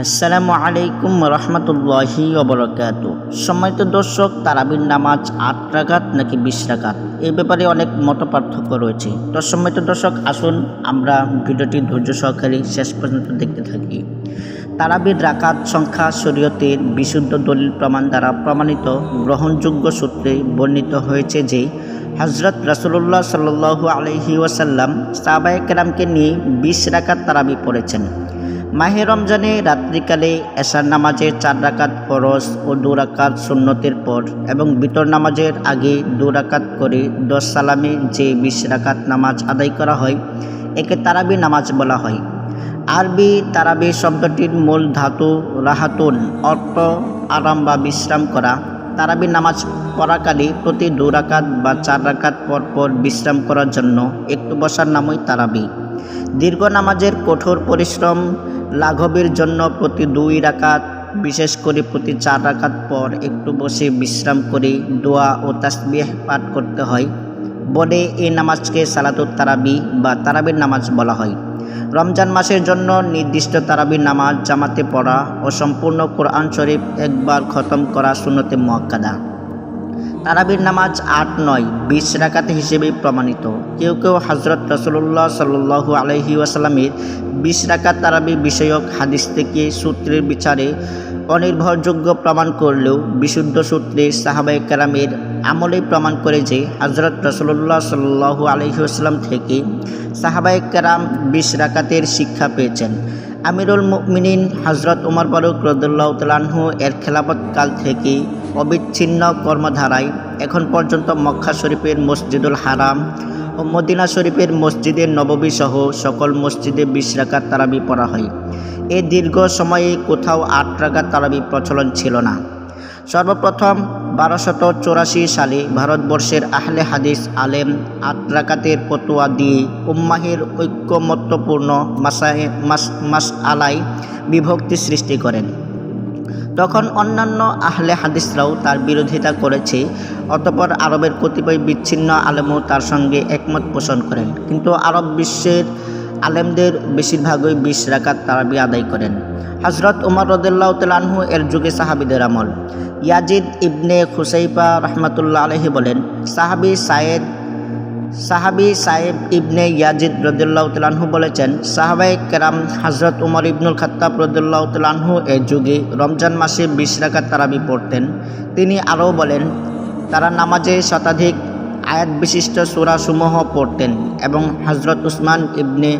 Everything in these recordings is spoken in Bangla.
আসসালামু আলাইকুম রহমতুল্লাহি অবরকাত সম্মানিত দর্শক, তারাবির নামাজ আট নাকি বিশ রাকাত? এ ব্যাপারে অনেক মত পার্থক্য রয়েছে। তো সম্মানিত দর্শক, আসুন আমরা ভিডিওটি ধৈর্য সহকারে শেষ পর্যন্ত দেখতে থাকি। তারাবির রাকাত সংখ্যা শরীয়তের বিশুদ্ধ দলিল প্রমাণ দ্বারা প্রমাণিত। গ্রহণযোগ্য সূত্রে বর্ণিত হয়েছে যে হজরত রাসুল্লাহ সাল্লু আলহি ওয়াসাল্লাম সাবায় কেরামকে নিয়ে বিশ রাকাত তারাবি পড়েছেন। মাহে রমজানে রাত্রিকালে এশার নামাজের চার রাকাত ফরজ ও দু রাকাত সুন্নতের পর এবং বিতর নামাজের আগে দু রাকাত করে দশ সালামে যে বিশ রাকাত নামাজ আদায় করা হয়, একে তারাবি নামাজ বলা হয়। আরবি তারাবি শব্দটির মূল ধাতু রাহাতুন, অর্থ আরাম বা বিশ্রাম করা। তারাবি নামাজ পড়াকালে প্রতি দু রাকাত বা চার রাকাত পর পর বিশ্রাম করার জন্য একটু বসার নামই তারাবি। দীর্ঘ নামাজের কঠোর পরিশ্রম লাঘবের জন্য প্রতি দুই রাকাত, বিশেষ করে প্রতি চার রাকাত পর একটু বসে বিশ্রাম করে দোয়া ও তাসবিহ পাঠ করতে হয়। বলে এই নামাজকে সালাতুত তারাবি বা তারাবির নামাজ বলা হয়। রমজান মাসের জন্য নির্দিষ্ট তারাবির নামাজ জামাতে পড়া ও সম্পূর্ণ কোরআন শরীফ একবার খতম করা সুন্নতে মোয়াক্কাদা। তারাবির নামাজ আট নয়, বিশ রাকাত হিসেবে প্রমাণিত। কেউ কেউ হজরত রসুল্লাহ সাল্লু আলহি ওয়াসাল্লামের বিশ রাকাত তারাবি বিষয়ক হাদিস থেকে সূত্রের বিচারে অনির্ভরযোগ্য প্রমাণ করলেও বিশুদ্ধ সূত্রে সাহাবাই কেরামের আমলে প্রমাণ করে যে হজরত রসুল্লাহ সাল্লু আলহি আসসালাম থেকে সাহাবাই কেরাম বিশ রাকাতের শিক্ষা পেয়েছেন। আমিরুল মিনিন হজরত উমর ফারুক রদুল্লাহ তালাহু এর খেলাপতকাল থেকে অবিচ্ছিন্ন কর্মধারায় এখন পর্যন্ত মক্কা শরীফের মসজিদুল হারাম ও মদিনা শরীফের মসজিদের নববী সহ সকল মসজিদে বিশ রাকাত তারাবি পড়া হয়। এ দীর্ঘ সময়ে কোথাও আট রাকাত তারাবি প্রচলন ছিল না। সর্বপ্রথম বারোশত চৌরাশি সালে ভারতবর্ষের আহলে হাদিস আলেম আট রাকাতের পতোয়া দিয়ে উম্মাহের ঐক্যমত্যপূর্ণ মাসায় মাস মাস আলাই বিভক্তি সৃষ্টি করেন। তখন অন্যান্য আহলে হাদিসরাও তার বিরোধিতা করেছে। অতপর আরবের কতিপয় বিচ্ছিন্ন আলেমও তার সঙ্গে একমত পোষণ করেন। কিন্তু আরব বিশ্বের আলেমদের বেশিরভাগই বিশ রাকাত তারাবি আদায় করেন। হজরত উমর রদুল্লাহ তালাহু এর যুগে সাহাবিদের আমল। ইয়াজিদ ইবনে খুসাইফা রহমতুল্লাহ আলহি বলেন, সাহাবি সায়েদ সাহাবি সাহেব ইবনে ইয়াজিদ রদুল্লাহ তালাহু বলেছেন সাহাবাই কেরাম হজরত উমর ইবনুল খত্তাব রদুল্লাহ তালাহু এর যুগে রমজান মাসে বিশ রাকাত তারাবি পড়তেন। তিনি আরও বলেন, তারা নামাজে শতাধিক আয়াত বিশিষ্ট সুরাসমূহ পড়তেন এবং হজরত উসমান ইবনে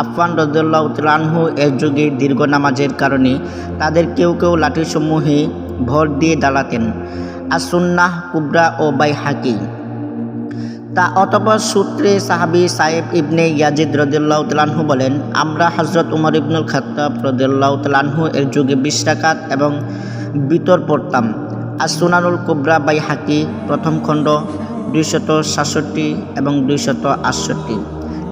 আফফান রদুল্লাহ তালাহু এর যুগে দীর্ঘ নামাজের কারণে তাদের কেউ কেউ লাঠিসমূহে ভর দিয়ে দাঁড়াতেন। আসুন্নাহ কুবরা ও বাই হাকি তা অতপর সূত্রে সাহাবি সাহেব ইবনে ইয়াজিদ রদুল্লাহ তালাহু বলেন, আমরা হজরত উমর ইবনুল খত্তাব রদুল্লাহ তালাহু এর যুগে বিশ এবং বিতর পড়তাম। আর সুনানুল কুবরা বাই হাকি প্রথম খণ্ড দুইশত সাতষট্টি এবং দুইশত আটষট্টি।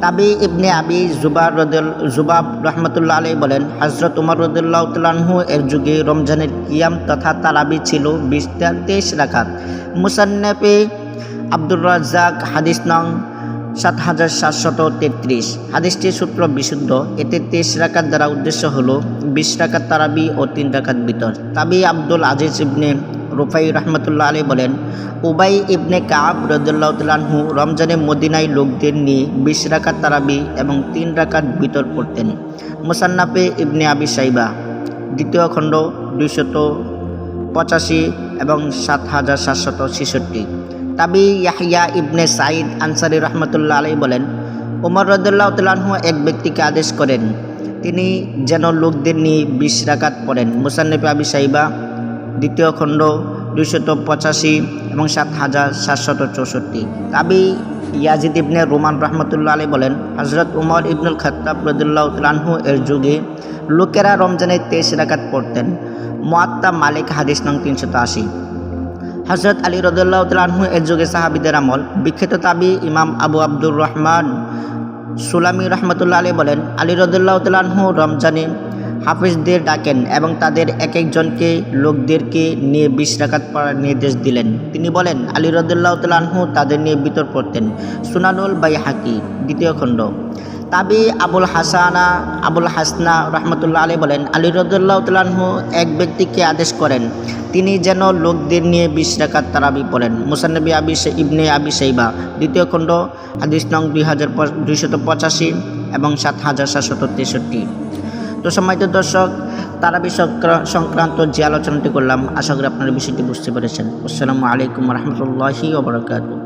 তাবি ইবনে আবি জুবাব রদুল জুবাব রহমতুল্লাহ আলী বলেন হজরত উমর রদুল্লাহ তালাহু এর যুগে রমজানের কিয়াম তথা তারাবি ছিল বিশ তেইশ রাখাত মুসান্নেপে আব্দুর রাজ্জাক, হাদিস নং সাত হাজার সাতশত তেত্রিশ। হাদিসটির সূত্র বিশুদ্ধ। এতে তেইশ রাকাত দ্বারা উদ্দেশ্য হল বিশ রাকাত তারাবি ও তিন রাকাত বিতর। তাবি আব্দুল আজিজ ইবনে রুফাই রহমতুল্লাহ আলী বলেন, উবাই ইবনে কাব রদুল্লাহ তালাহু রমজানে মদিনায় লোকদের নিয়ে বিশ রাকাত তারাবি এবং তিন রাকাত বিতর পড়তেন মুসান্নাফে ইবনে আবি সাইবা দ্বিতীয় খণ্ড দুইশত পঁচাশি এবং সাত হাজার সাতশত ছেষট্টি। তাবি ইয়াহিয়া ইবনে সাইদ আনসারি রহমতুল্লাহ আলাই বলেন, উমর রদুল্লাহ তালাহু এক ব্যক্তিকে আদেশ করেন, তিনি যেন লোকদের নিয়ে বিশ রাকাত পড়েন। মুসান্নফে আবি সাইবা, দ্বিতীয় খণ্ড দুইশত পঁচাশি এবং সাত হাজার সাতশত চৌষট্টি। তাবি ইয়াজিদ ইবনে রোমান রহমতুল্লাহ আলী বলেন হজরত উমর ইবনুল খত্তাব রদুল্লাহ তালাহু এর যুগে লোকেরা রমজানের তেইশ রাকাত পড়তেন। মোয়াত্তা মালিক হাদিস নং তিনশত আশি। হজরত আলী রদুল্লাহ তালাহু এর যুগে সাহাবিদের আমল। বিখ্যাত তাবি ইমাম আবু আব্দুর রহমান সুলামি রহমতুল্লাহ আলী বলেন, আলী রদুল্লাহ তালাহু রমজানে হাফিজদের ডাকেন এবং তাদের এক একজনকে লোকদেরকে নিয়ে বিশ রাকাত পড়ার নির্দেশ দিলেন। তিনি বলেন, আলী রদুল্লাহ তালাহু তাদের নিয়ে বিতর পড়তেন। সুনানুল বাই হাকি দ্বিতীয় খণ্ড। তাবি আবুল হাসানা, আবুল হাসনা রহমতুল্লাহ আলী বলেন, আলী রদুল্লাহ এক ব্যক্তিকে আদেশ করেন, তিনি যেন লোকদের নিয়ে বিশ রাকাত তারাবি পড়েন। মুসানবী আবি ইবনে আবি সাইবা দ্বিতীয় খণ্ড, হাদিস নং দুই হাজার দুইশত পঁচাশি এবং সাত হাজার সাতশত তেষট্টি। তো সম্মানিত দর্শক তারাবি সংক্রা- সংক্রান্ত যে আলোচনাটি করলাম, আশা করি আপনারা বিষয়টি বুঝতে পেরেছেন। আসসালামু আলাইকুম রহমতুল্লাহি ওবরাকাতু